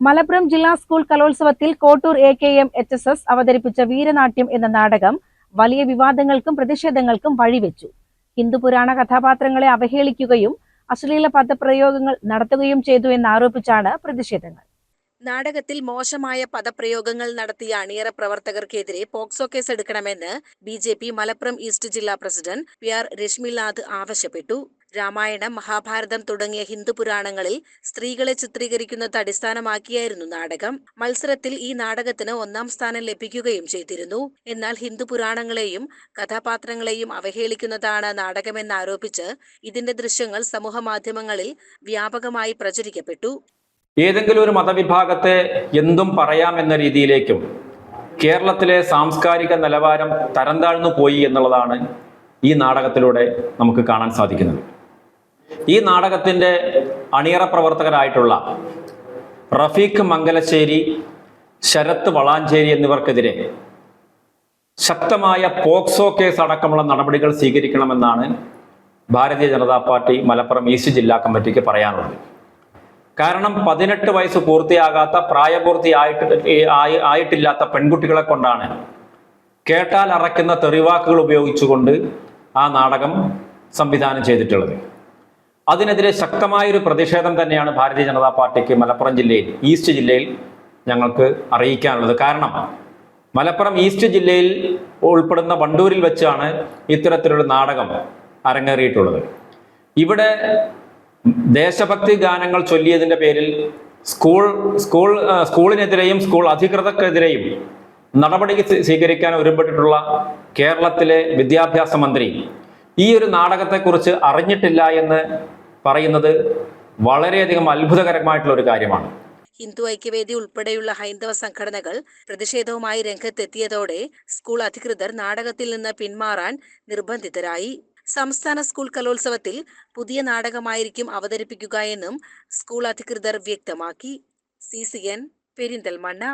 മലപ്പുറം ജില്ലാ സ്കൂൾ കലോത്സവത്തിൽ Kottoor A K M H S S അവതരിപ്പിച്ച വീരനാട്യം എന്ന നാടകം വലിയ വിവാദങ്ങൾക്കും പ്രതിഷേധങ്ങൾക്കും വഴിവെച്ചു. ഹിന്ദു പുരാണ കഥാപാത്രങ്ങളെ അവഹേളിക്കുകയും അശ്ലീല പദപ്രയോഗങ്ങൾ നടത്തുകയും ചെയ്തു എന്നാരോപിച്ചാണ് പ്രതിഷേധങ്ങൾ. നാടകത്തിൽ മോശമായ പദപ്രയോഗങ്ങൾ നടത്തിയ അണിയറ പ്രവർത്തകർക്കെതിരെ പോക്സോ കേസ് എടുക്കണമെന്ന് ബി മലപ്പുറം ഈസ്റ്റ് ജില്ലാ പ്രസിഡന്റ് പി ആർ ആവശ്യപ്പെട്ടു. രാമായണം മഹാഭാരതം തുടങ്ങിയ ഹിന്ദു പുരാണങ്ങളിൽ സ്ത്രീകളെ ചിത്രീകരിക്കുന്നത് അടിസ്ഥാനമാക്കിയായിരുന്നു നാടകം. മത്സരത്തിൽ ഈ നാടകത്തിന് ഒന്നാം സ്ഥാനം ലഭിക്കുകയും ചെയ്തിരുന്നു. എന്നാൽ ഹിന്ദു പുരാണങ്ങളെയും കഥാപാത്രങ്ങളെയും അവഹേളിക്കുന്നതാണ് നാടകമെന്നാരോപിച്ച് ഇതിന്റെ ദൃശ്യങ്ങൾ സമൂഹ മാധ്യമങ്ങളിൽ വ്യാപകമായി പ്രചരിക്കപ്പെട്ടു. ഏതെങ്കിലും ഒരു മതവിഭാഗത്തെ എന്തും പറയാമെന്ന രീതിയിലേക്കും കേരളത്തിലെ സാംസ്കാരിക നിലവാരം തരം താഴ്ന്നു പോയി എന്നുള്ളതാണ് ഈ നാടകത്തിലൂടെ നമുക്ക് കാണാൻ സാധിക്കുന്നത്. ഈ നാടകത്തിന്റെ അണിയറ പ്രവർത്തകരായിട്ടുള്ള റഫീഖ് മംഗലശ്ശേരി ശരത്ത് വളാഞ്ചേരി എന്നിവർക്കെതിരെ ശക്തമായ പോക്സോ കേസ് അടക്കമുള്ള നടപടികൾ സ്വീകരിക്കണമെന്നാണ് ഭാരതീയ ജനതാ പാർട്ടി മലപ്പുറം ഈസ്റ്റ് ജില്ലാ കമ്മിറ്റിക്ക് പറയാനുള്ളത്. കാരണം പതിനെട്ട് വയസ്സ് പൂർത്തിയാകാത്ത പ്രായപൂർത്തി ആയിട്ട് ആയിട്ടില്ലാത്ത പെൺകുട്ടികളെ കൊണ്ടാണ് കേട്ടാൽ അറയ്ക്കുന്ന തെറിവാക്കുകൾ ഉപയോഗിച്ചുകൊണ്ട് ആ നാടകം സംവിധാനം ചെയ്തിട്ടുള്ളത്. അതിനെതിരെ ശക്തമായൊരു പ്രതിഷേധം തന്നെയാണ് ഭാരതീയ ജനതാ പാർട്ടിക്ക് മലപ്പുറം ജില്ലയിൽ ഈസ്റ്റ് ജില്ലയിൽ ഞങ്ങൾക്ക് അറിയിക്കാനുള്ളത്. കാരണം മലപ്പുറം ഈസ്റ്റ് ജില്ലയിൽ ഉൾപ്പെടുന്ന വണ്ടൂരിൽ വെച്ചാണ് ഇത്തരത്തിലൊരു നാടകം അരങ്ങേറിയിട്ടുള്ളത്. ഇവിടെ ദേശഭക്തി ഗാനങ്ങൾ ചൊല്ലിയതിന്റെ പേരിൽ സ്കൂൾ സ്കൂൾ സ്കൂളിനെതിരെയും സ്കൂൾ അധികൃതർക്കെതിരെയും നടപടി സ്വീകരിക്കാൻ ഒരുപെട്ടിട്ടുള്ള കേരളത്തിലെ വിദ്യാഭ്യാസ മന്ത്രി ഈ ഒരു നാടകത്തെക്കുറിച്ച് അറിഞ്ഞിട്ടില്ല എന്ന് പറയുന്നത് വളരെയധികം അത്ഭുതകരമായിട്ടുള്ള ഒരു കാര്യമാണ്. ഹിന്ദു ഐക്യവേദി ഉൾപ്പെടെയുള്ള ഹൈന്ദവ സംഘടനകൾ പ്രതിഷേധവുമായി രംഗത്തെത്തിയതോടെ സ്കൂൾ അധികൃതർ നാടകത്തിൽ നിന്ന് പിന്മാറാൻ നിർബന്ധിതരായി. സംസ്ഥാന സ്കൂൾ കലോത്സവത്തിൽ പുതിയ നാടകമായിരിക്കും അവതരിപ്പിക്കുക എന്നും സ്കൂൾ അധികൃതർ വ്യക്തമാക്കി. C C N Perinthalmanna.